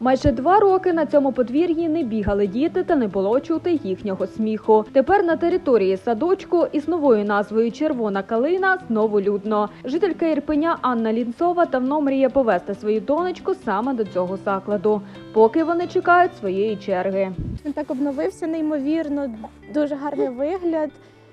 Майже два роки на цьому подвір'ї не бігали діти та не було чути їхнього сміху. Тепер на території садочку із новою назвою Червона калина знову людно. Жителька Ірпеня Анна Лінцова давно мріє повести свою донечку саме до цього закладу, поки вони чекають своєї черги. Він так обновився неймовірно, дуже гарний вигляд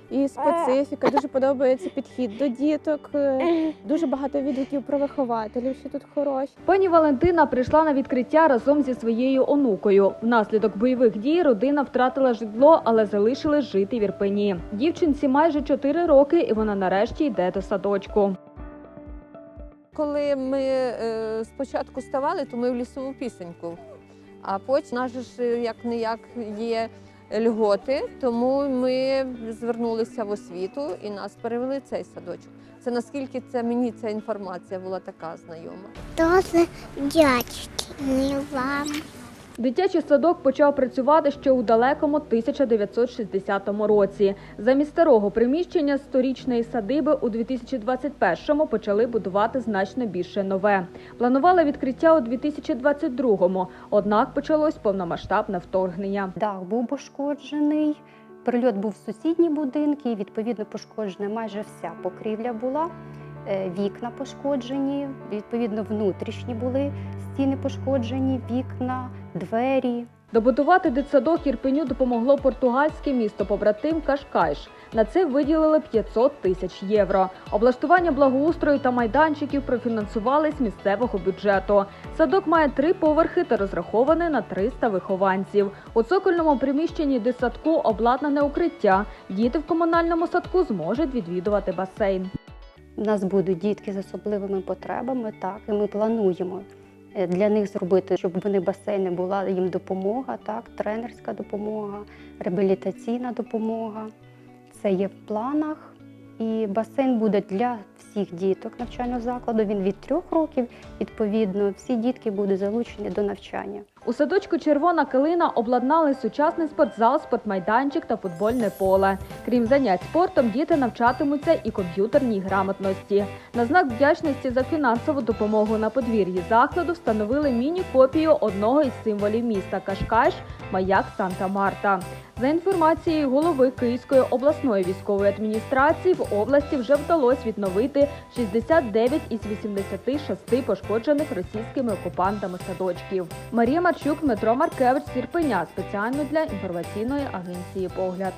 і специфіка. Дуже подобається підхід до діток. е, Дуже багато відгуків про вихователів, що тут хороші. Пані Валентина прийшла на відкриття разом зі своєю онукою. Внаслідок бойових дій родина втратила житло, але залишили жити в Ірпені. Дівчинці майже 4 роки, і вона нарешті йде до садочку. Коли ми е, спочатку ставали, то ми в лісову пісеньку. А потім у ж як не як є льготи, тому ми звернулися в освіту і нас перевели в цей садочок. Це наскільки це мені ця інформація була така знайома. Дуже вдячні вам. Дитячий садок почав працювати ще у далекому 1960 році. Замість старого приміщення сторічної садиби у 2021-му почали будувати значно більше нове. Планували відкриття у 2022-му, однак почалось повномасштабне вторгнення. Дах був пошкоджений, прильот був в сусідні будинки, відповідно пошкоджена майже вся покрівля була. Е, Вікна пошкоджені, відповідно, внутрішні були стіни пошкоджені, вікна, двері. Добудувати дитсадок Ірпеню допомогло португальське місто побратим Кашкайш. На це виділили 500 тисяч євро. Облаштування благоустрою та майданчиків профінансували з місцевого бюджету. Садок має три поверхи та розрахований на 300 вихованців. У цокольному приміщенні дитсадку обладнане укриття. Діти в комунальному садку зможуть відвідувати басейн. У нас будуть дітки з особливими потребами, так, і ми плануємо для них зробити, щоб вони басейни була їм допомога, так, тренерська допомога, реабілітаційна допомога. Це є в планах. І басейн буде для всіх діток навчального закладу. Він від трьох років. Відповідно, всі дітки будуть залучені до навчання. У садочку Червона калина обладнали сучасний спортзал, спортмайданчик та футбольне поле. Крім занять спортом, діти навчатимуться і комп'ютерній грамотності. На знак вдячності за фінансову допомогу на подвір'ї закладу встановили міні-копію одного із символів міста Кашкаш маяк Санта-Марта. За інформацією голови Київської обласної військової адміністрації, в області вже вдалося відновити 69 із 86 пошкоджених російськими окупантами садочків. Марія Марчук, Дмитро Маркевич, Сірпеня спеціально для інформаційної агенції Погляд.